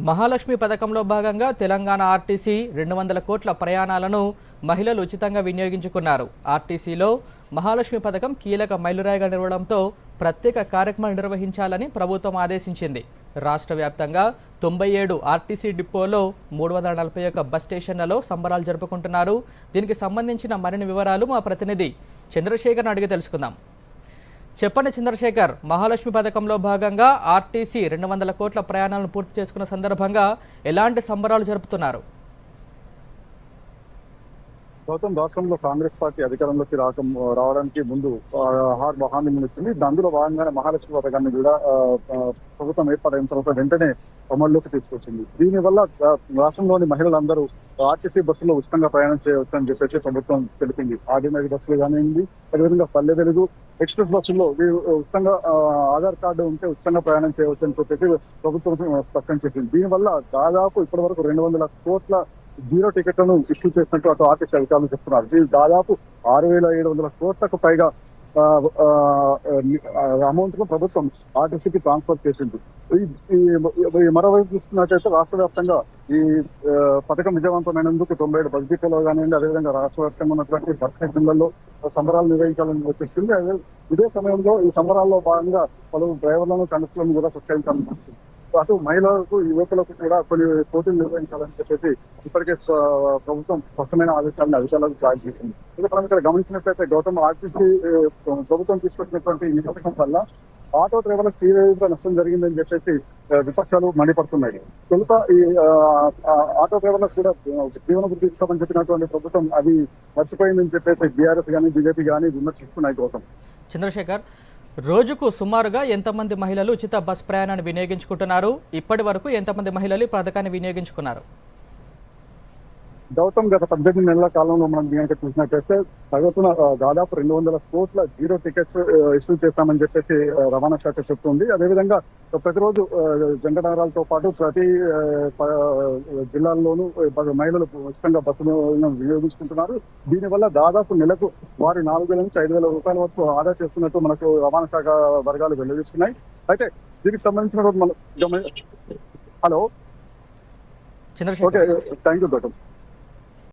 మహాలక్ష్మి పథకంలో భాగంగా తెలంగాణ ఆర్టీసీ రెండు వందల కోట్ల ప్రయాణాలను మహిళలు ఉచితంగా వినియోగించుకున్నారు. ఆర్టీసీలో మహాలక్ష్మి పథకం కీలక మైలురాయిగా నిలవడంతో ప్రత్యేక కార్యక్రమాలు నిర్వహించాలని ప్రభుత్వం ఆదేశించింది. రాష్ట్ర వ్యాప్తంగా తొంభై ఏడు ఆర్టీసీ డిపోలో మూడు వందల నలభై ఒక్క బస్ స్టేషన్లలో సంబరాలు జరుపుకుంటున్నారు. దీనికి సంబంధించిన మరిన్ని వివరాలు మా ప్రతినిధి చంద్రశేఖర్ అడిగి తెలుసుకుందాం. చెప్పండి చంద్రశేఖర్ మహాలక్ష్మి పథకంలో భాగంగా ఆర్టీసీ రెండు వందల కోట్ల ప్రయాణాలను పూర్తి చేసుకున్న సందర్భంగా ఎలాంటి సంబరాలు జరుపుతున్నారు? గౌతమ్ రాష్ట్రంలో కాంగ్రెస్ పార్టీ అధికారంలోకి రాక రావడానికి ముందు హామీ హార్ ఇచ్చింది అందులో భాగంగానే మహాలక్ష్మి పథకాన్ని కూడా ప్రభుత్వం ఏర్పాటైన తర్వాత వెంటనే అమల్లోకి తీసుకొచ్చింది. దీని వల్ల రాష్ట్రంలోని మహిళలందరూ ఆర్టీసీ బస్సులో ఉచితంగా ప్రయాణం చేయవచ్చు అని చెప్పేసి ప్రభుత్వం తెలిపింది. ఆర్డినరీ బస్సులు కానివ్వండి అదేవిధంగా పల్లె వెలుగు ఎక్స్ప్రెస్ బస్సుల్లో ఉచితంగా ఆధార్ కార్డు ఉంటే ఉచితంగా ప్రయాణం చేయవచ్చు అని చెప్పేసి ప్రభుత్వం స్పష్టం చేసింది. దీనివల్ల దాదాపు ఇప్పటి వరకు రెండు వందల కోట్ల జీరో టికెట్లను ఇష్యూ చేసినట్టు అటు ఆర్టీసీ అధికారులు చెప్తున్నారు. దీని దాదాపు ఆరు వేల ఏడు వందల కోట్లకు పైగా అమౌంట్ను ప్రభుత్వం ఆర్టీసీకి ట్రాన్స్ఫర్ చేసింది. ఈ- ఈ మరోవైపు చూస్తున్నట్టయితే రాష్ట్ర వ్యాప్తంగా ఈ పథకం విజయవంతమైనందుకు తొంభై ఏడు బడ్జెట్లో కానివ్వండి అదేవిధంగా రాష్ట్ర వ్యాప్తంగా ఉన్నటువంటి బస్ జిల్లాల్లో సంబరాలు నిర్వహించాలని వచ్చేసింది. అదే ఇదే సమయంలో ఈ సంబరాల్లో భాగంగా పలు డ్రైవర్లను కండక్టర్లను కూడా సత్కరించాలని వచ్చింది అటు మహిళలకు యువకులకు కూడా కొన్ని పోటీలు నిర్వహించాలని చెప్పేసి ఇప్పటికే ప్రభుత్వం స్పష్టమైన ఆదేశాలను అధికారులకు జారీ చేసింది. ఇది మనం ఇక్కడ గమనించినట్లయితే గౌతమ్ ఆర్టీసీ ప్రభుత్వం తీసుకొచ్చినటువంటి ఈ పథకం వల్ల ఆటో డ్రైవర్లకు తీవ్ర నష్టం జరిగిందని చెప్పేసి విపక్షాలు మండిపడుతున్నాయి. తొలుత ఈ ఆటో డ్రైవర్లకు కూడా జీవన వృద్ధి ఇస్తామని చెప్పినటువంటి ప్రభుత్వం అది మర్చిపోయిందని చెప్పేసి బీఆర్ఎస్ కానీ బీజేపీ కానీ విమర్శిస్తున్నాయి గౌతమ్ చంద్రశేఖర్ రోజుకు సుమారుగా ఎంతమంది మహిళలు ఉచిత బస్ ప్రయాణాన్ని వినియోగించుకుంటున్నారు? ఇప్పటి వరకు ఎంతమంది మహిళలు ఈ పథకాన్ని వినియోగించుకున్నారు? గౌతమ్ గత పద్దెనిమిది నెలల కాలంలో మనం కనుక చూసినట్టయితే సగటున దాదాపు రెండు వందల కోట్ల జీరో టికెట్స్ ఇష్యూ చేస్తామని చెప్పేసి రవాణా శాఖ చెప్తుంది. అదేవిధంగా ప్రతిరోజు ఆ, జంట నగరాలతో పాటు ప్రతి జిల్లాల్లోనూ మహిళలు ఉచితంగా బస్సులు వినియోగించుకుంటున్నారు. దీనివల్ల దాదాపు నెలకు వారి నాలుగు వేల నుంచి ఐదు వేల రూపాయల వరకు ఆదా చేస్తున్నట్టు మనకు రవాణా శాఖ వర్గాలు వెల్లడిస్తున్నాయి. అయితే దీనికి సంబంధించిన మన hello? Okay thank you Gautam